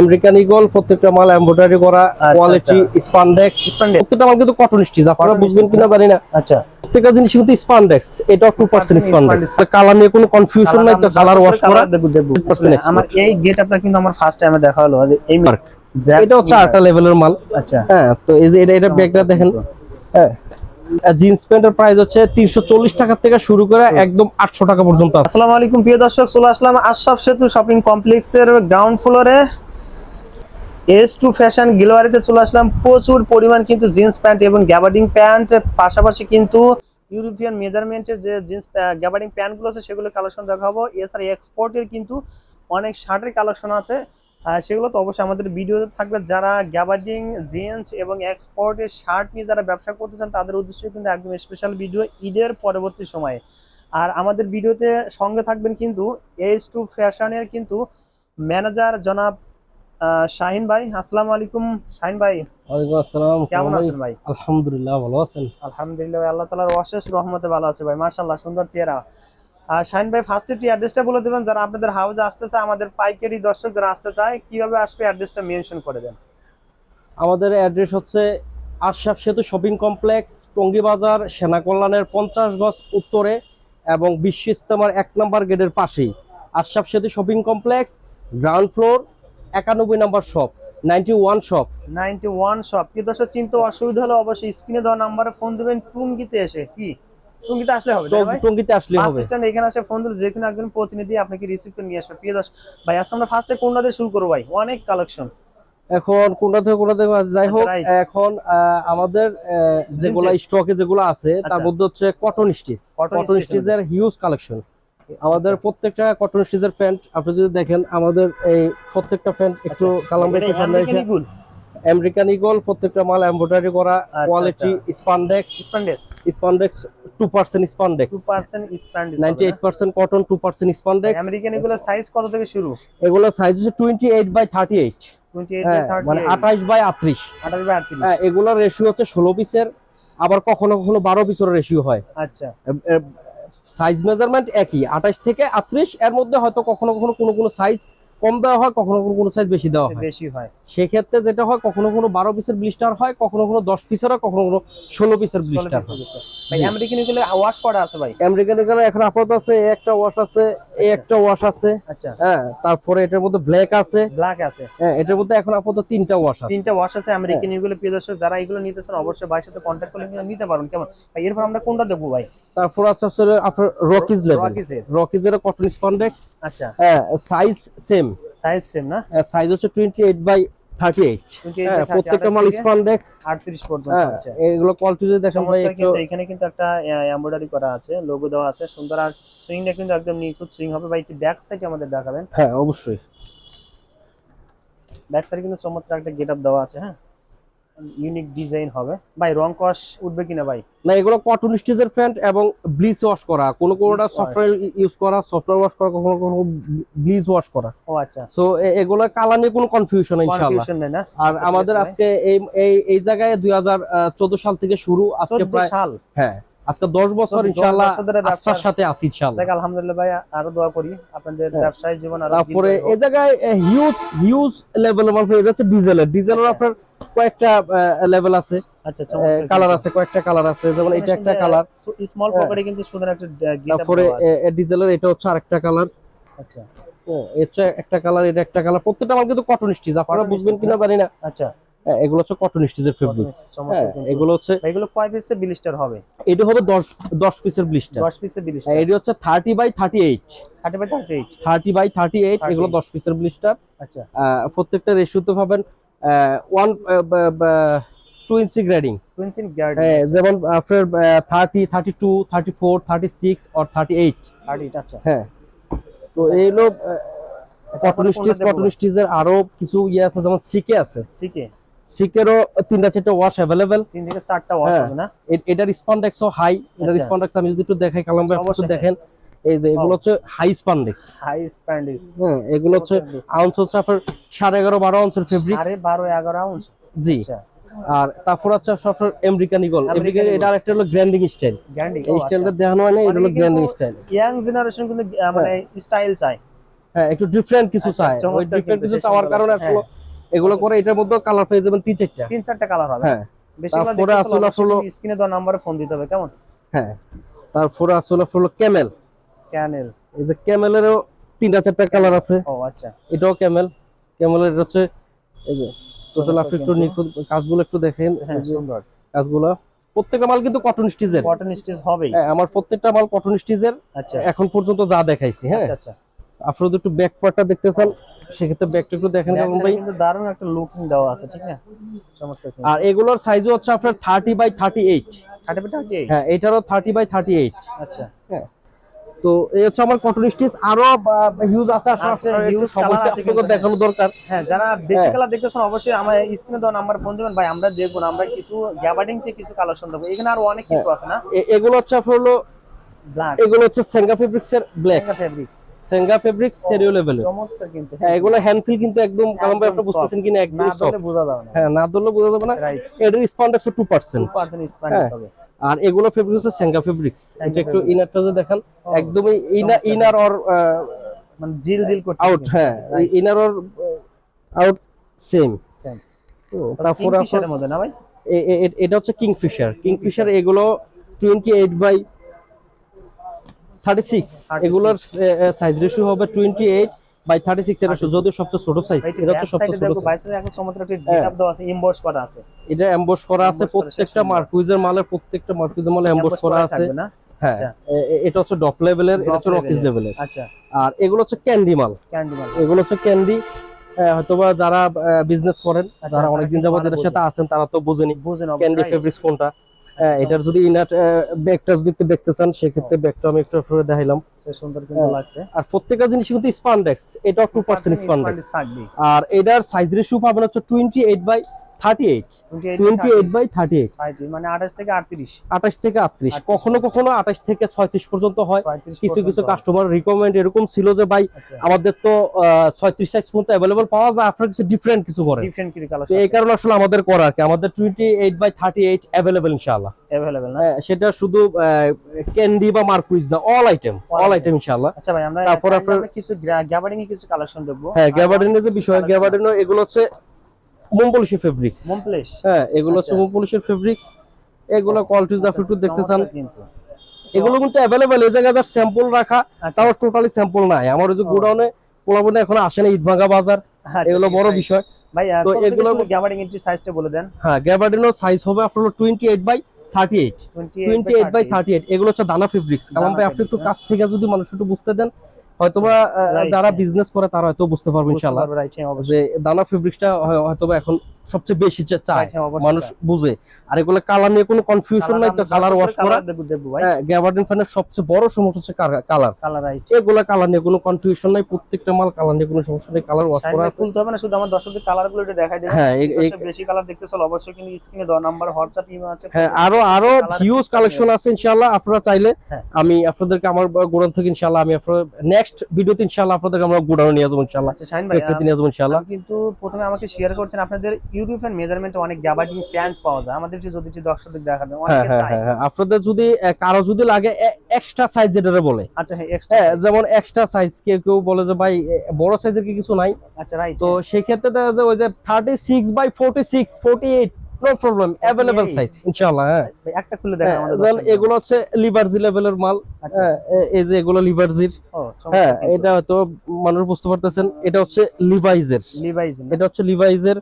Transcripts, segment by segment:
American eagle প্রত্যেকটা মাল embroidery করা কোয়ালিটি স্পান্ডেক্স Spandex। প্রত্যেকটা মাল কিন্তু কটন স্টিচ আপনারা বুঝবেন কিনা জানি না। আচ্ছা। প্রত্যেকটা জিনিস কিন্তু স্পান্ডেক্স এটাও টু পার্সেন্ট 2% স্পান্ডেক্স কালার নিয়ে কোনো কনফিউশন নাই তো কালার ওয়াশ করা দেখব দেখব। 100% আসলে আমার এই গেট আপনার কিন্তু আমার ফার্স্ট টাইমে দেখা হলো এই। Zax এটা হচ্ছে। আরেকটা লেভেলের মাল। আচ্ছা। হ্যাঁ তো এই যে এটা এটা ব্যাগটা দেখেন। হ্যাঁ। জিন্স প্যান্টের প্রাইস হচ্ছে তিনশো চল্লিশ টাকা থেকে শুরু করে একদম আটশো টাকা পর্যন্ত আসসালামু আলাইকুম প্রিয় দর্শক চলে আসলাম আশরাফ সেতু শপিং কমপ্লেক্সের গ্রাউন্ড ফ্লোরে এস টু ফ্যাশন গিলোয়ারিতে চলে আসলাম। প্রচুর পরিমাণ কিন্তু জিন্স প্যান্ট এবং গ্যাবার্ডিং প্যান্ট পাশাপাশি কিন্তু ইউরোপিয়ান মেজারমেন্টের যে জিন্স গ্যাবার্ডিং প্যান্টগুলো আছে, সেগুলো কালেকশন দেখাবো। এছাড়া এক্সপোর্টের কিন্তু অনেক শার্টের কালেকশন আছে। সেগুলো তো অবশ্যই আমাদের ভিডিওতে থাকবে। যারা গ্যাবার্ডিং জিন্স এবং এক্সপোর্টের শার্ট নিয়ে যারা ব্যবসা করতে চান, তাদের উদ্দেশ্যে কিন্তু একদম স্পেশাল ভিডিও ঈদের পরবর্তী সময়ে। আর আমাদের ভিডিওতে সঙ্গে থাকবেন কিন্তু এইচ টু ফ্যাশনের কিন্তু ম্যানেজার জনাব শাহিন ভাই আসসালামু আলাইকুম। শাহিন ভাই ওয়ালাইকুম আসসালাম কেমন আছেন ভাই? আলহামদুলিল্লাহ ভালো আছেন? আলহামদুলিল্লাহ আল্লাহ তালার অশেষ রহমতে ভালো আছে ভাই মাশাল্লাহ সুন্দর চেহারা। আর শাহিন ভাই ফার্স্টে একটু অ্যাড্রেসটা বলে দেবেন যারা আপনাদের হাউসে আসতে চায় আমাদের পাইকারি দর্শক যারা আসতে চায় কীভাবে আসবে অ্যাড্রেসটা মেনশন করে দেন। আমাদের অ্যাড্রেস হচ্ছে আশরাফ সেতু শপিং কমপ্লেক্স টঙ্গী বাজার সেনা কল্যাণের পঞ্চাশ গজ উত্তরে এবং বিশ্ব ইস্তেমার এক নম্বর গেটের পাশেই। আশরাফ সেতু শপিং কমপ্লেক্স গ্রাউন্ড ফ্লোর একানব্বই number shop ninety one shop ninety one shop কি দর্শক চিন্তা অসুবিধা হলে অবশ্যই স্ক্রিনে দেওয়া নাম্বারে ফোন দেবেন। টুঙ্গিতে এসে কি? টুঙ্গিতে আসলে হবে টঙ্গিতে আসলে হবে। স্ট্যান্ড এখানে আসে ফোন দিলে যে কোনো একজন প্রতিনিধি আপনাকে রিসিভ করে নিয়ে আসবে। প্রিয় দর্শক ভাই আজকে আমরা ফার্স্টে কোনটা দিয়ে শুরু করব ভাই? অনেক কালেকশন এখন কোনটা থেকে কোনটা থেকে যাই হোক আচ্ছা, এখন আমাদের যেগুলা স্টকে যেগুলো আছে তার আচ্ছা। মধ্যে হচ্ছে কটন স্টিচ কটন স্টিচের হিউজ কালেকশন আমাদের প্রত্যেকটা কটন স্টিচের প্যান্ট আপনি যদি দেখেন আমাদের এই প্রত্যেকটা প্যান্ট একটু কালাম এটা আমেরিকান ইগল প্রত্যেকটা মাল এমব্রয়ডারি করা আচ্ছা, quality spandex spandex spandex 2% spandex ninety eight percent cotton two percent spandex American এগুলো সাইজ কত থেকে শুরু? এগুলো সাইজ হচ্ছে twenty eight by thirty eight 28 হ্যাঁ বাই মানে 38 আঠাশ বাই আটত্রিশ। 28 বাই 38 হ্যাঁ এগুলোর রেশিও হচ্ছে ষোলো পিসের আবার কখনো কখনো বারো পিসের রেশিও হয়। আচ্ছা। সাইজ মেজারমেন্ট একই। আঠাশ থেকে আটত্রিশ এর মধ্যে হয়তো কখনো কখনো কোনো কোনো সাইজ কম দেওয়া হয় কখনো কখনো কোনো সাইজ বেশি দেওয়া হয়। বেশি হয়। সেক্ষেত্রে যেটা হয় কখনো কোনো বারো পিসের ব্লিস্টার হয় কখনো কখনো দশ পিসের হয় কখনো কখনো ষোলো পিসের ব্লিস্টার ভাই আমেরিকান এগুলো ওয়াশ করা আছে ভাই? আমেরিকান এখানে এখন আপাতত আছে একটা ওয়াশ আছে এই একটা ওয়াশ আছে। আচ্ছা। হ্যাঁ তারপরে এটার মধ্যে ব্ল্যাক আছে। ব্ল্যাক আছে। হ্যাঁ এটার মধ্যে এখন আপাতত তিনটা ওয়াশ আছে। তিনটা ওয়াশ আছে আমেরিকান হ্যাঁ। এগুলো প্রিয় দর্শক যারা এগুলো নিতে চান অবশ্যই ভাইয়ের সাথে কন্ট্যাক্ট করলে নিতে পারবেন। কেমন? ভাই এরপর আমরা কোনটা দেখব ভাই? তারপর আছে আপনার রকিজ লেভেল রকিজের কটন স্পন্ডেক্স আচ্ছা। হ্যাঁ সাইজ সেম সাইজ সেম না হচ্ছে বাই 28 হ্যাঁ প্রত্যেকটা মাল স্পন্ডেক্স 38 পর্যন্ত হ্যাঁ আচ্ছা এগুলো কোয়ালিটি যদি দেখেন ভাই একটু কিন্তু এখানে কিন্তু একটা এমব্রয়ডারি করা আছে লোগো দেওয়া আছে সুন্দর। আর সুইংটা কিন্তু একদম নিখুঁত সুইং হবে। ভাই একটু ব্যাক সাইডে আমাদের দেখাবেন। হ্যাঁ অবশ্যই। ব্যাক সাইডে কিন্তু চমৎকার একটা গেটআপ দেওয়া আছে হ্যাঁ? ইউনিক ডিজাইন হবে। ভাই রং কস উঠবে কিনা ভাই? না এগুলো কটন স্টিচের প্যান্ট এবং ব্লিচ ওয়াশ করা। কোনো কোনোটা। সফটওয়্যার ইউজ করা সফটওয়্যার ওয়াশ করা কখনো কখনো ব্লিচ ওয়াশ করা। ও আচ্ছা। সো এগুলো কালার নিয়ে কোনো কনফিউশন নাই ইনশাআল্লাহ। কনফিউশন নেই না? আর আচ্ছা, আমাদের আজকে এই এই এই জায়গায় দুই হাজার চোদ্দ সাল থেকে শুরু আজকে প্রায় সাল? হ্যাঁ আজকে দশ বছর 10 ইনশাআল্লাহ ধরে সাথে আছি ইনশাআল্লাহ। যাক আলহামদুলিল্লাহ ভাই আরও দোয়া করি। আপনাদের হ্যাঁ। ব্যবসায় জীবন আরও তারপরে এই জায়গায় হিউজ হিউজ লেভেলের মাল এটা হচ্ছে ডিজেলের ডিজেলের আচ্ছা। আপনার কয়েকটা লেভেল আছে। আচ্ছা কালার আছে কয়েকটা কালার আছে। যেমন এটা একটা কালার স্মল হ্যাঁ। পকেটে কিন্তু সুন্দর একটা তারপরে ডিজেলের এটা হচ্ছে আরেকটা কালার আচ্ছা। এটা একটা কালার এটা একটা কালার প্রত্যেকটা মাল কিন্তু কটন স্টিচ আপনারা বুঝবেন কিনা জানি না। আচ্ছা। হ্যাঁ, এগুলো হচ্ছে কটন স্টিচের ফেব্রিক হ্যাঁ। এগুলো হচ্ছে এগুলো কয় পিসে বিলিস্টার হবে? এটা হবে পিসের ব্লিস্টার 10 পিসে বিলিস্টার এটি হচ্ছে thirty by thirty eight 30 by 38 thirty by thirty eight 38 এগুলো দশ পিসের ব্লিস্টার আচ্ছা। প্রত্যেকটা রেশিওতে পাবেন ওয়ান টু ইঞ্চি গ্রেডিং যেমন আপনার thirty thirty two thirty four thirty six আর থার্টি এইট আচ্ছা। হ্যাঁ। তো এই হলো কটন স্টিচ কটন স্টিচের আরও কিছু ইয়ে আছে যেমন সিকে আছে। সিকে সিকেরও তিনটা চারটা ওয়াশ অ্যাভেলেবেল তিন থেকে চারটা ওয়াশ হ্যাঁ। হবে না? এটার স্পন্ডেক্সও হাই এটার আচ্ছা। স্পন্ডেক্স আমি যদি একটু দেখাই কালাম ভাই একটু দেখেন। এই যে এগুলো হচ্ছে হাই স্পন্ডেক্স হাই স্প্যান্ডিস হ্যাঁ এগুলো হচ্ছে আউন্স হচ্ছে আপনার সাড়ে এগারো বারো আউন্সের ফেব্রিক আরে 12 11 আউন্স জি। আচ্ছা। আর তারপর হচ্ছে আপনার আমেরিকান ইগল আমেরিকান এটা আরেকটা হলো গ্র্যান্ডিং স্টাইল গ্যান্ডি এই স্টাইলটা দেখানো হয় না এটা হলো গ্র্যান্ডিং স্টাইল ইয়াং জেনারেশন কিন্তু মানে স্টাইল চায়। হ্যাঁ একটু ডিফারেন্ট কিছু আচ্ছা, চায়। ওই ডিফারেন্ট কিছু চাওয়ার কারণে আসলে এগুলো করে এটার মধ্যে কালার পেয়ে যাবেন তিন চারটা। তিন চারটা কালার হবে। হ্যাঁ। বেশিরভাগ আসলে হলো- স্ক্রিনে দেওয়া নাম্বারে ফোন দিতে হবে কেমন? হ্যাঁ। তারপরে আসলে হলো ক্যামেল ক্যানেল এই যে ক্যামেলেরও তিনটা চারটা কালার আছে। ও আচ্ছা। এটাও ক্যামেল ক্যামেলের হচ্ছে এই যে টোটাল আপনি একটু। নিখুঁত কাজগুলো একটু দেখেন। হ্যাঁ সুন্দর। কাজগুলো। প্রত্যেকটা মাল কিন্তু কটন স্টিচের কটন স্টিচ হবেই। হ্যাঁ আমার প্রত্যেকটা মাল কটন স্টিচের আচ্ছা। এখন পর্যন্ত যা দেখাইছি হ্যাঁ। আচ্ছা আচ্ছা। আপনারা একটু ব্যাক পার্টটা দেখতে চান সেক্ষেত্রে ব্যাকটা একটু দেখেন কারণ ভাই। কিন্তু দারুণ একটা লুকিং দেওয়া আছে ঠিক না? চমৎকার আর এগুলোর সাইজও হচ্ছে আপনার thirty by thirty eight thirty by thirty হ্যাঁ এটারও থার্টি বাই থার্টি এইট আচ্ছা তো এই হচ্ছে আমার কটন স্টিচ আরও হিউজ আছে huge সময় colour আছে কিন্তু, দেখানো দরকার। হ্যাঁ যারা বেশি হ্যাঁ। কালার দেখতেছেন অবশ্যই আমার স্ক্রিনে দেওয়া নাম্বার ফোন দিবেন। ভাই আমরা দেখব না, আমরা কিছু গ্যাবার্ডিং থেকে কিছু কালেকশন দেবো। এখানে আরও অনেক কিছু আছে না? এগুলো হচ্ছে আপনার হলো ব্ল্যাক এগুলো হচ্ছে সেঙ্গা ফেব্রিক্স এর ব্ল্যাক ফেব্রিক্স সেঙ্গা ফেব্রিক্স সেরিও লেভেলের চমৎকার কিন্তু হ্যাঁ এগুলো হ্যান্ড ফিল কিন্তু একদম কালাম ভাই আপনি বুঝতেছেন কিনা একদম বোঝা যাবে না। হ্যাঁ না ধরলে বোঝা যাবে না। রাইট এটার স্পন্ডেক্স টু পার্সেন্ট 2% স্প্যানিশ হ্যাঁ। হবে। আর এগুলো ফেব্রিক হচ্ছে সেঙ্গা ফেব্রিক একটু ইনারটা যদি দেখেন একদমই ইনার ইনার অর মানে জিল জিল করতে আউট হ্যাঁ inner or out same same তো তারপর আপনার মধ্যে না ভাই? এটা হচ্ছে কিং ফিশার কিং ফিশার এগুলো 28 বাই 36 এগুলোর সাইজ রেশিও হবে 28 36 এটা যদিও সবচেয়ে ছোট সাইজ এটা তো সবচেয়ে ছোট সাইজ এখন সমুদ্র হ্যাঁ। আছে করা আছে। এটা করা আছে প্রত্যেকটা মার্কুইজের প্রত্যেকটা মার্কুইজের মালে করা আছে। হ্যাঁ এটা হচ্ছে ডপ লেভেলের এটা হচ্ছে রকিজ লেভেলের আচ্ছা। আর এগুলো হচ্ছে ক্যান্ডি মাল। ক্যান্ডি মাল। এগুলো হচ্ছে ক্যান্ডি হয়তোবা যারা বিজনেস করেন যারা অনেকদিন যাবত এর সাথে আছেন তারা তো বুঝেনি ক্যান্ডি ফেব্রিক্স কোনটা। এটার যদি ইনার ব্যাগটা যদি দেখতে চান সেক্ষেত্রে ব্যাগটা আমি একটু ফুরে দেখাইলাম। সুন্দর কিন্তু হ্যাঁ। লাগছে। আর প্রত্যেকটা জিনিস কিন্তু স্পান্ডেক্স এটাও টু পার্সেন্ট স্পান্ডেক্স স্পান্ডেক্স থাকবে আর এটার সাইজ রেশিও পাবেন হচ্ছে twenty eight by Thirty eight 28 twenty eight by thirty eight 30 মানে 28 থেকে 38 আঠাশ থেকে আটত্রিশ 38 কখনো কখনো আঠাশ থেকে ছয়ত্রিশ পর্যন্ত হয় 35 কিছু কিছু পর্যন্ত। কাস্টমার রিকমেন্ড এরকম ছিল যে ভাই আচ্ছা আমাদের তো ছয়ত্রিশ সাইজ পর্যন্ত অ্যাভেলেবল পাওয়া যায় আপনার কিছু ডিফারেন্ট কিছু করে ডিফারেন্ট কি তো কালার এই কারণে আসলে আমাদের করা আর কি আমাদের twenty eight by thirty eight available ইনশাআল্লাহ अवेलेबल না হ্যাঁ, সেটা শুধু ক্যান্ডি বা মার্কুইজ না all item All all item। Item ইনশাআল্লাহ আচ্ছা ভাই আমরা তারপর তাহলে আপনার- আমরা কিছু গ্যাবার্ডিং এ কিছু কালেকশন দেখব হ্যাঁ গ্যাবার্ডিনের যে বিষয় collection গ্যাবার্ডিনের এগুলো হচ্ছে মোমপলিশি ফেব্রিক্স মমপ্লেস হ্যাঁ এগুলো হচ্ছে। মোমপলিশের ফেব্রিক্স এগুলো কোয়ালিটি একটু দেখতে চান কিন্তু। এগুলো কিন্তু এই জায়গায় স্যাম্পল রাখা। আচ্ছা। তাও টোটালি স্যাম্পল নাই। আমার ওই যে গোডাউনে পোলাপনে এখন আসে না বাজার। আচ্ছা, এগুলো বড় বিষয়। ভাই তো এগুলো- গ্যাবার্ডিং এর সাইজটা বলে দেন। হ্যাঁ গ্যাবার্ডিনের সাইজ হবে আপনার twenty eight by thirty eight 28 eight by thirty eight এগুলো হচ্ছে দানা ফেব্রিক্স কারণ ভাই আপনি একটু কাছ থেকে যদি মানুষ একটু বুঝতে দেন হয়তোবা যারা। বিজনেস করে তারা হয়তো বুঝতে পারবে ইনশাআল্লাহ রাইট হ্যাঁ যে দানা ফেব্রিক্সটা হয়তোবা এখন সবচেয়ে বেশি চায়। মানুষ বুঝে। আর এগুলো কালার নিয়ে কোনো কনফিউশন নাই তো কালার ওয়াশ করা। হ্যাঁ গ্যাবার্ডিন ফ্যানের সবচেয়ে বড় সমস্যা হচ্ছে কালার কালার এগুলা কালার নিয়ে কোনো কনফিউশন নাই প্রত্যেকটা মাল কালার নিয়ে কোনো সমস্যা নেই কালার ওয়াশ করা ফুলতে হবে না শুধু আমার দর্শকদের কালারগুলো দেখাই দেবেন হ্যাঁ বেশি কালার দেখতে চলো অবশ্যই কিন্তু স্ক্রিনে দেওয়া নাম্বার হোয়াটসঅ্যাপ ইমেল আছে। হ্যাঁ আরও আরও হিউজ কালেকশন আছে ইনশাআল্লাহ আপনারা চাইলে হ্যাঁ। আমি আপনাদেরকে আমার গোডাউন থেকে ইনশাআল্লাহ আমি আপনার নেক্সট ভিডিওতে ইনশাআল্লাহ আপনাদেরকে আমরা গোডাউন নিয়ে যাব ইনশাআল্লাহ। আচ্ছা শাহিন ভাই নিয়ে যাব ইনশাআল্লাহ। কিন্তু প্রথমে আমাকে শেয়ার করছেন আপনাদের ইউটিউব এর মেজারমেন্টে অনেক গ্যাবার্ডিং প্যান্ট পাওয়া যায়। আমাদের যদি দর্শকদের দেখা হ্যাঁ অনেকে হ্যাঁ হ্যাঁ হ্যাঁ। আপনাদের যদি কারও যদি লাগে এক্সট্রা সাইজ যেটা বলে। আচ্ছা হ্যাঁ এক্সট্রা যেমন এক্সট্রা সাইজ কেউ কেউ বলে যে ভাই বড় সাইজের কি কিছু নাই? আচ্ছা রাইট তো সেক্ষেত্রে দেখা যায় ওই যে thirty six by forty six forty eight no problem available size ইনশাআল্লাহ হ্যাঁ একটা খুলে দেখেন আমাদের এগুলো হচ্ছে লিভারজি লেভেলের মাল আচ্ছা। এই যে এগুলো লিভারজির হ্যাঁ এটা হয়তো মানুষ বুঝতে পারতেছেন এটা হচ্ছে লিভাইজের লিভাইস এটা হচ্ছে লিভাইজের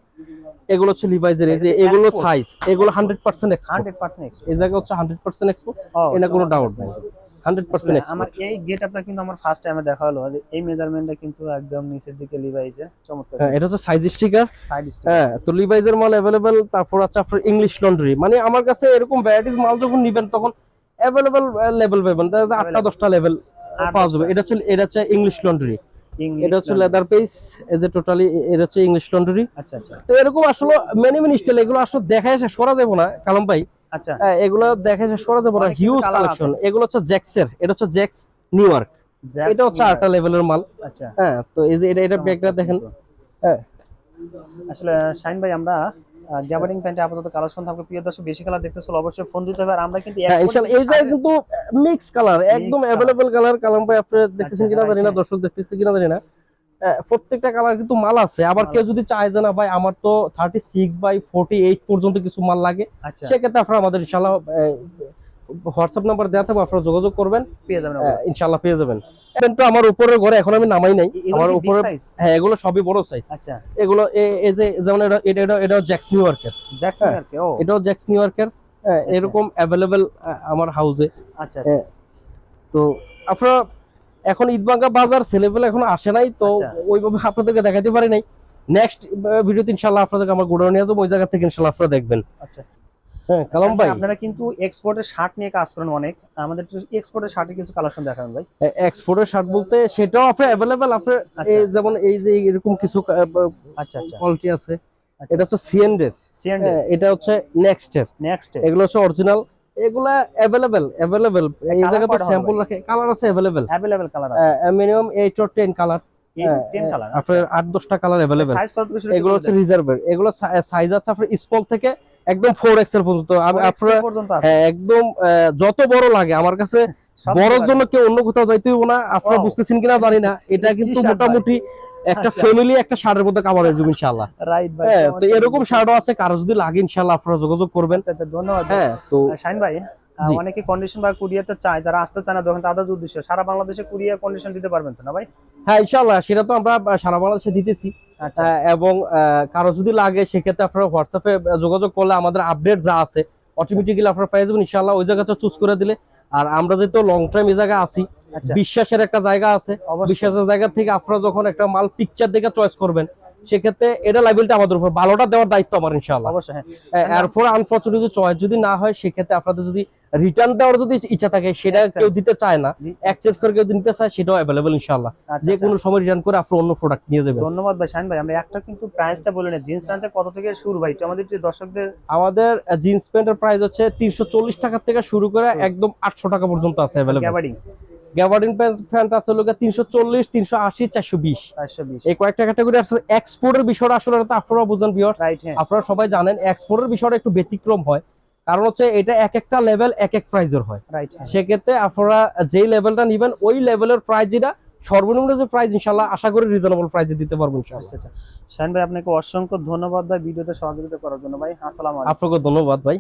এগুলো হচ্ছে লিভাইজের এই যে এগুলো সাইজ এগুলো হান্ড্রেড পার্সেন্ট এক্সপোর্ট 100% এক্সপোর্ট এই জায়গা হচ্ছে হান্ড্রেড পার্সেন্ট এক্সপোর্ট এটা কোনো চমৎকার ডাউট নাই। কিন্তু। হান্ড্রেড পার্সেন্ট আসলে আমার এই গেট আপটা কিন্তু আমার ফার্স্ট টাইমে দেখা হলো। যে এই মেজারমেন্টটা কিন্তু একদম নিচের দিকে লিভাইসের চমৎকার। হ্যাঁ এটা হচ্ছে সাইজ স্টিকার সাইড স্টেপ হ্যাঁ তো লিভাইজের মাল অ্যাভেলেবেল তারপর আছে আপনার ইংলিশ লন্ড্রি মানে আমার কাছে এরকম ভ্যারাইটিস মাল যখন নেবেন তখন অ্যাভেলেবেল লেভেল পাবেন। দেখা যায় আটটা Available। দশটা লেভেল আট পাওয়া যাবে। এটা হচ্ছে এটা হচ্ছে ইংলিশ লন্ড্রি এটা হচ্ছে লেদার পেস এই যে টোটালি এটা হচ্ছে ইংলিশ লন্ড্রি আচ্ছা আচ্ছা। তো এরকম আসলে মেনি মেনি স্টাইল এগুলো আসলে দেখায় শেষ করা যাবে না কালাম ভাই। আচ্ছা। হ্যাঁ, এগুলো না হিউজ কালেকশন এগুলো হচ্ছে জ্যাক্সের এটা হচ্ছে জ্যাক্স নিউ ইয়র্ক এটা হচ্ছে। আটটা লেভেলের মাল। আচ্ছা। হ্যাঁ তো এই যে এটা এটা ব্যাগটা দেখেন। হ্যাঁ। আসলে শাইন ভাই আমরা গ্যাবার্ডিং প্যান্টে আপাতত কালেকশন থাকবে প্রিয় দর্শক বেশি কালার দেখতে চলো অবশ্যই ফোন দিতে হবে। আর আমরা কিন্তু হ্যাঁ ইনশাআল্লাহ এই শাড়ি- কিন্তু মিক্স কালার একদম। অ্যাভেলেবল কালার কালাম ভাই আপনি দেখতেছেন আচ্ছা, কিনা জানি না দর্শক দেখতেছে কিনা জানি না। প্রত্যেকটা কালার কিন্তু মাল আছে। আবার কেউ যদি চায় যে না ভাই আমার তো thirty six by forty eight পর্যন্ত কিছু মাল লাগে আচ্ছা। সেক্ষেত্রে আপনারা আমাদের ইনশাল্লাহ হোয়াটসঅ্যাপ নাম্বার দেওয়া থাকবে আপনারা যোগাযোগ করবেন। পেয়ে যাবেন আহ, ইনশাল্লাহ পেয়ে যাবেন। কিন্তু আমার উপরের ঘরে এখন আমি নামাই নাই। আমার উপরে হ্যাঁ এগুলো সবই বড় সাইজ আচ্ছা। এগুলো এই যে যেমন এটা এটা এটা জ্যাক্স নিউ ইয়র্কের জ্যাকসন হ্যাঁ। আর কি ও। এটাও জ্যাক্স নিউ ইয়র্কের হ্যাঁ, এরকম অ্যাভেলেবেল আমার হাউসে আচ্ছা আচ্ছা। তো আপনারা এখন ঈদবাঙ্গা বাজার ছেলেপেলে এখন আসে নাই তো আচ্ছা। ওইভাবে আপনাদেরকে দেখাতে পারি নাই। নেক্সট ভিডিওতে ইনশাল্লাহ আপনাদেরকে আমার গোডাউন নিয়ে যাব ওই জায়গা থেকে ইনশাল্লাহ আপনারা দেখবেন। আচ্ছা। হ্যাঁ কালাম ভাই। আপনারা কিন্তু এক্সপোর্টের শার্ট নিয়ে কাজ করেন অনেক। আমাদের এক্সপোর্টের শার্টের কিছু কালেকশন দেখাবেন ভাই। এক্সপোর্টের শার্ট বলতে সেটাও আপনার আপনার আচ্ছা। যেমন এই যে এরকম কিছু আচ্ছা আচ্ছা। কোয়ালিটি আছে। আচ্ছা। এটা হচ্ছে সিএন্ডের সিএন্ড এটা হচ্ছে নেক্সটের নেক্সট এগুলো হচ্ছে অরিজিনাল এগুলা অ্যাভেলেবেল অ্যাভেলেবেল এই জায়গাতে স্যাম্পল রাখে কালার আছে অ্যাভেলেবেল অ্যাভেলেবল কালার আছে। Minimum eight or ten colour 10 colour আপনার আট দশটা কালার শুরু এগুলো হচ্ছে রিজার্ভের এগুলো সাইজ আছে আপনার স্মল থেকে একদম ফোর এক্সেল পর্যন্ত। আপনারা হ্যাঁ, একদম যত বড় লাগে আমার কাছে বড়র জন্য কেউ অন্য কোথাও যাইতে হইব না। আপনারা বুঝতেছেন কিনা জানি না। এটা কিন্তু মোটামুটি একটা আচ্ছা। ফ্যামিলি একটা শার্টের মধ্যে কাভার হয়ে যাবে ইনশাআল্লাহ। রাইট ভাই হ্যাঁ তো এরকম শার্টও আছে কারও যদি লাগে ইনশাআল্লাহ আপনারা যোগাযোগ করবেন। আচ্ছা আচ্ছা ধন্যবাদ হ্যাঁ তো শাইন ভাই। অনেকে কন্ডিশন বা কুরিয়াতে চায় যারা আসতে চায় না দেখেন তাদের উদ্দেশ্য সারা বাংলাদেশে কুরিয়ার কন্ডিশন দিতে পারবেন তো না ভাই? হ্যাঁ ইনশাআল্লাহ সেটা তো আমরা সারা বাংলাদেশে দিতেছি। আচ্ছা। এবং কারও যদি লাগে সেক্ষেত্রে আপনারা হোয়াটসঅ্যাপে যোগাযোগ করলে আমাদের আপডেট যা আছে অটোমেটিক্যালি আপনারা পেয়ে যাবেন ইনশাআল্লাহ ওই জায়গাটা চুজ করে দিলে। আর আমরা যেহেতু লং টাইম এই জায়গায় আছি আচ্ছা। বিশ্বাসের একটা জায়গা আছে বিশ্বাসের জায়গা থেকে আপনারা যখন একটা মাল পিকচার দেখে চয়েস করবেন সেক্ষেত্রে এটা লাইবিলিটি আমাদের উপর। ভালোটা দেওয়ার দায়িত্ব আমার ইনশাআল্লাহ। অবশ্যই হ্যাঁ। এরপর আনফরচুনেটলি চয়েস যদি না হয় সেক্ষেত্রে আপনাদের যদি রিটার্ন দেওয়ার যদি ইচ্ছা থাকে সেটা। কেউ দিতে চায় না। এক্সচেঞ্জ করে কেউ নিতে চায় সেটাও অ্যাভেলেবল ইনশাআল্লাহ। আচ্ছা, যে আচ্ছা। কোনো সময় রিটার্ন করে আপনি অন্য প্রোডাক্ট নিয়ে যাবেন। ধন্যবাদ ভাই শাহিন ভাই। আমরা একটা কিন্তু প্রাইসটা বলে না জিন্স প্যান্টের কত থেকে শুরু ভাই? আমাদের যে দর্শকদের আমাদের জিন্স প্যান্টের প্রাইস হচ্ছে তিনশো চল্লিশ টাকা থেকে শুরু করে একদম আটশো টাকা পর্যন্ত আছে অ্যাভেলেবল গ্যাবার্ডিন প্যান্ট আছে লোক তিনশো চল্লিশ তিনশো আশি চারশো বিশ। এই কয়েকটা ক্যাটাগরি আছে। এক্সপোর্টের বিষয়টা আসলে আপনারা বুঝেন হ্যাঁ। আপনারা সবাই জানেন এক্সপোর্টের বিষয়টা একটু ব্যতিক্রম হয়। কারণ হচ্ছে এটা এক একটা লেভেল এক এক প্রাইজের হয়। হ্যাঁ। সেক্ষেত্রে আপনারা যেই লেভেলটা নিবেন ওই লেভেলের প্রাইস যেটা সর্বনিম্ন যে প্রাইস আশা করি রিজনেবল প্রাইসে দিতে পারব ইনশাল্লাহ আচ্ছা আচ্ছা। শাহিন ভাই আপনাকে অসংখ্য ধন্যবাদ ভাই ভিডিওতে সহযোগিতা করার জন্য ভাই। আসসালামু আলাইকুম। আপনাকে ধন্যবাদ ভাই।